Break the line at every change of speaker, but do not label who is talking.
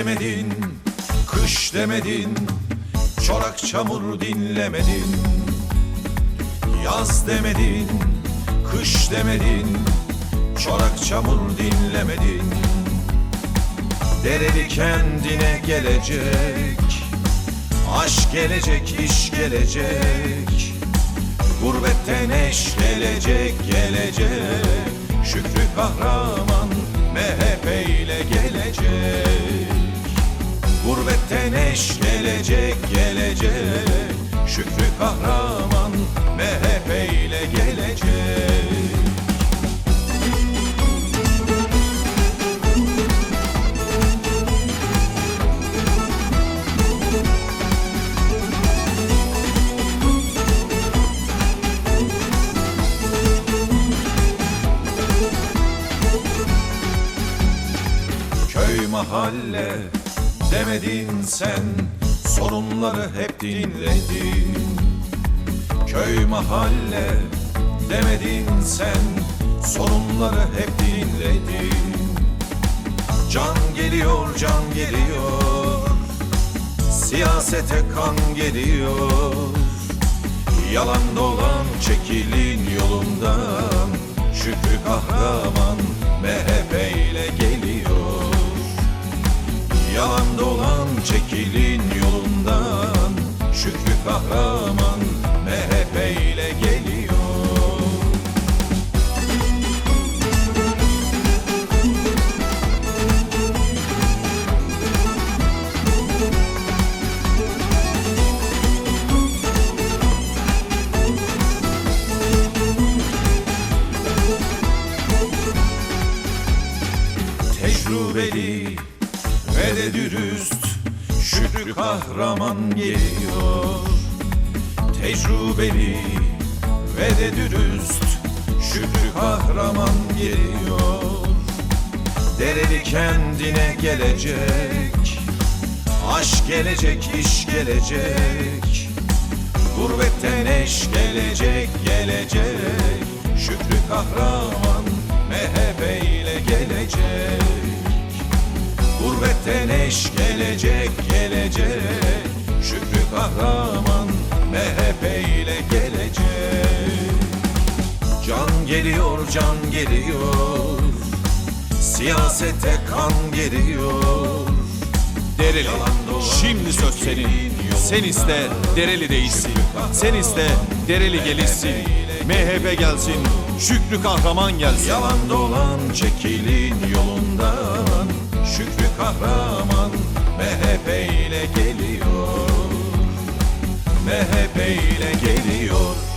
Demedin, kış demedin, çorak çamur dinlemedin. Yaz demedin, kış demedin, çorak çamur dinlemedin. Dereli kendine gelecek, aşk gelecek, iş gelecek. Gurbetten eş gelecek, gelecek. Şükrü kahraman MHP ile gelecek. Gurbetten eş gelecek. Şükrü kahraman MHP ile gelecek. Mahalle demedin sen Sorunları hep dinledin. Köy mahalle demedin sen Sorunları hep dinledin. Can geliyor can geliyor Siyasete kan geliyor. Yalan dolan çekilin yolundan Şükrü kahraman çekilin yolundan. Şükrü kahraman MHP ile geliyor. Tecrübeli ve de dürüst Şükrü kahraman geliyor. Tecrübeli ve de dürüst Şükrü kahraman geliyor. Dereli kendine gelecek. Aşk gelecek, iş gelecek. Gurbetten eş gelecek, gelecek. Şükrü kahraman MHP ile gelecek. Gurbetten eş gelecek, gelecek Şükrü kahraman MHP ile gelecek Can geliyor, can geliyor Siyasete kan geliyor
Dereli, şimdi söz senin. Sen iste, Dereli değilsin. Sen iste, Dereli gelişsin. MHP gelsin, Şükrü Kahraman gelsin.
Yalan dolan çekilin yolundan Şükrü kahraman sepeyle geliyor.